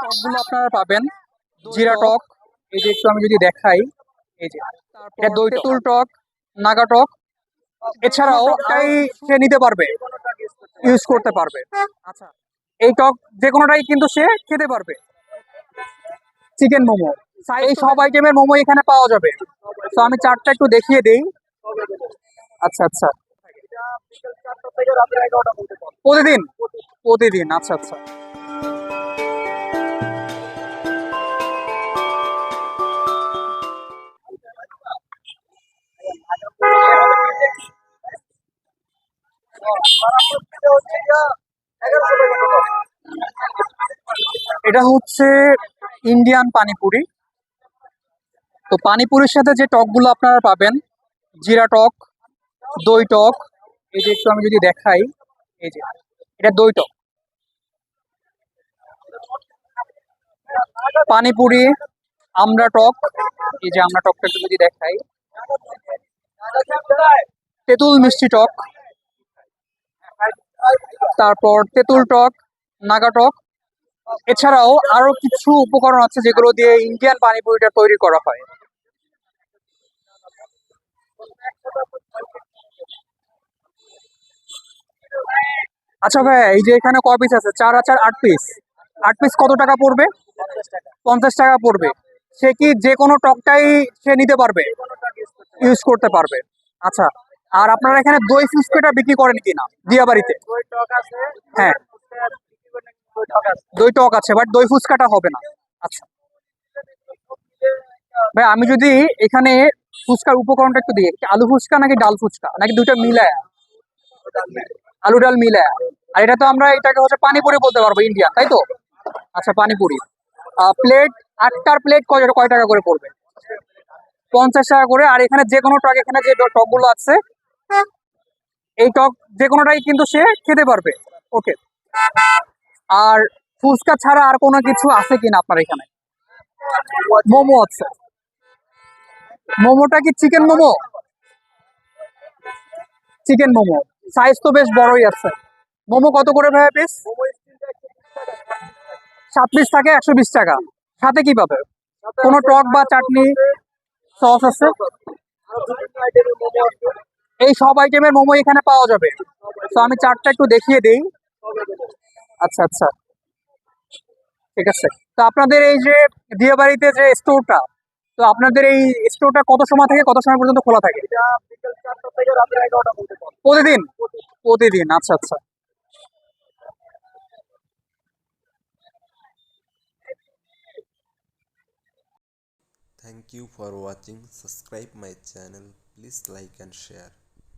টকগুলো আপনারা পাবেন। জিরা টক এই যে একটু আমি যদি দেখাই এই যে। এটা দই তেঁতুল টক নাগা টক এছাড়াও এটাই সে নিতে পারবে। ইউজ করতে পারবে। আচ্ছা। এই টক যে কোনোটাই কিন্তু সে খেতে পারবে। চিকেন মোমো। এই সব আইটেমের মোমো এখানে পাওয়া যাবে। তো আমি চারটা একটু দেখিয়ে দেই। আচ্ছা আচ্ছা। প্রতিদিন। প্রতিদিন আচ্ছা আচ্ছা। এটা হচ্ছে ইন্ডিয়ান পানিপুরি। তো পানিপুরির সাথে যে টকগুলো আপনারা পাবেন, জিরা টক, দই টক, এই যে একটু আমি যদি দেখাই, এই যে, এটা দই টক। পানিপুরি আমরা টক, এই যে আমরা টকটা একটু যদি দেখাই। তেঁতুল মিষ্টি টক। তারপর তেঁতুল টক, নাগা টক। এছাড়াও আরও কিছু উপকরণ আছে যেগুলো দিয়ে ইন্ডিয়ান পানিপুরিটা তৈরি করা হয়। আচ্ছা ভাই, এই যে এখানে ক পিস আছে? চার আর চার আট পিস আট পিস কত টাকা পড়বে? পঞ্চাশ টাকা পড়বে। সে কি যে কোনো টকটাই সে নিতে পারবে? ইউজ করতে পারবে। আচ্ছা আর আপনারা এখানে দই ফুচকাটা বিক্রি করেন কিনা দিয়াবাড়িতে? হ্যাঁ। দই টক আছে? বাট দই ফুচকাটা হবে না। আচ্ছা। ভাই আমি যদি এখানে ফুচকার উপকরণটা একটু দিই আলু ফুচকা নাকি ডাল ফুচকা? নাকি দুটো মিলায়? আলু ডাল মিলায়। আর এটা তো আমরা এটাকে হচ্ছে পানিপুরি বলতে পারব ইন্ডিয়া তাই তো? আচ্ছা পানিপুরি। প্লেট আটটার প্লেট কয় কয় টাকা করে পড়বে? পঞ্চাশ টাকা করে আর এখানে যে কোনো টক এখানে যে টকগুলো আছে এই টক যে কোনোটাই কিন্তু সে খেতে পারবে। ওকে আর ফুচকা ছাড়া আর কোনো কিছু আছে কিনা আপনার এখানে? মোমো আছে। মোমোটা কি chicken momo? Chicken momo. Size তো বেশ বড়ই আছে। মোমো কত করে ভাইয়া পিস সাত পিস থাকে, একশো বিশ টাকা। সাথে কি পাবে? কোনো টক বা চাটনি সস আছে? এই সব আইটেমের মোমো এখানে পাওয়া যাবে। তো আমি চারটা একটু দেখিয়ে দেই। আচ্ছা আচ্ছা। ঠিক আছে। তো আপনাদের এই যে দিয়াবাড়িতে যে স্টোরটা তো আপনাদের এই স্টোরটা কত সময় থেকে কত সময় পর্যন্ত খোলা থাকে। প্রতিদিন? প্রতিদিন আচ্ছা আচ্ছা। Thank you for watching. Subscribe my channel. Please like and share.